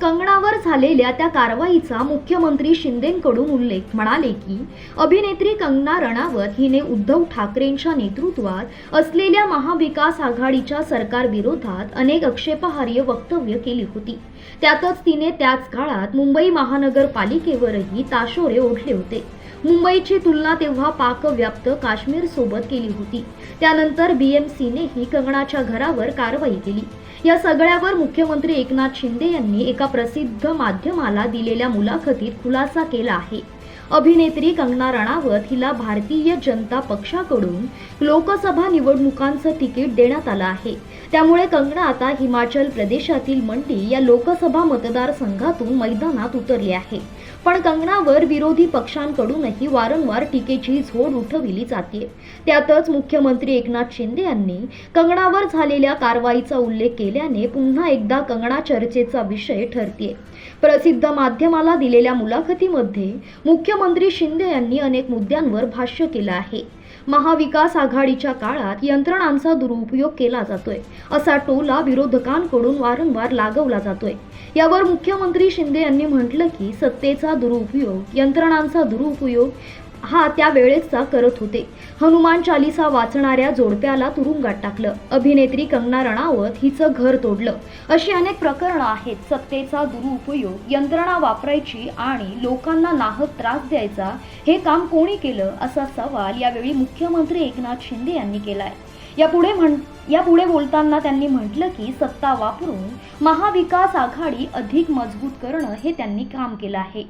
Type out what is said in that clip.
झालेल्या त्या कारवाईचा मुख्यमंत्री शिंदेंकडून उल्लेख. म्हणाले की अभिनेत्री कंगना रणावत हिने उद्धव ठाकरेंच्या नेतृत्वात असलेल्या महाविकास आघाडीच्या सरकारविरोधात अनेक आक्षेपार्ह वक्तव्य केली होती. त्यातच तिने त्याच काळात मुंबई महानगरपालिकेवरही ताशोरे ओढले होते. मुंबईची तुलना तेव्हा पाकव्याप्त काश्मीर सोबत केली होती. त्यानंतर बीएमसीनेही कंगनाच्या घरावर कारवाई केली. या सगळ्यावर मुख्यमंत्री एकनाथ शिंदे यांनी एका प्रसिद्ध माध्यमाला दिलेल्या मुलाखतीत खुलासा केला आहे. अभिनेत्री कंगना रणावत हिला भारतीय जनता पक्षाकडून लोकसभा निवडणुकांचं तिकीट देण्यात आलं आहे. त्यामुळे कंगना आता हिमाचल प्रदेशातील मंडी या लोकसभा मतदारसंघातून मैदानात उतरली आहे. पण कंगनावर विरोधी पक्षांकडूनही वारंवार टीकेची झोड उठविली जाते त्यातच मुख्यमंत्री एकनाथ शिंदे यांनी कंगनावर झालेल्या कारवाईचा उल्लेख केल्याने पुन्हा एकदा कंगना चर्चेचा विषय ठरते प्रसिद्ध माध्यमाला दिलेल्या मुलाखतीमध्ये मुख्यमंत्री शिंदे यांनी अनेक मुद्द्यांवर भाष्य केलं आहे. महाविकास आघाडीच्या काळात यंत्रणांचा दुरुपयोग केला जातोय. असा टोला विरोधकांकडून वारंवार लागवला जातोय. यावर मुख्यमंत्री शिंदे यांनी म्हटलं की सत्तेचा दुरुपयोग यंत्रणांचा दुरुपयोग हा त्यावेळेसचा करत होते. हनुमान चालिसा वाचणाऱ्या जोडप्याला तुरुंगात टाकलं. अभिनेत्री कंगना रणावत हिचं घर तोडलं. अशी अनेक प्रकरणं आहेत. सत्तेचा दुरुपयोग यंत्रणा वापरायची आणि लोकांना नाहक त्रास द्यायचा हे काम कोणी केलं असा सवाल यावेळी मुख्यमंत्री एकनाथ शिंदे यांनी केलाय. यापुढे म्हण यापुढे बोलताना त्यांनी म्हटलं की सत्ता वापरून महाविकास आघाडी अधिक मजबूत करणं हे त्यांनी काम केलं आहे.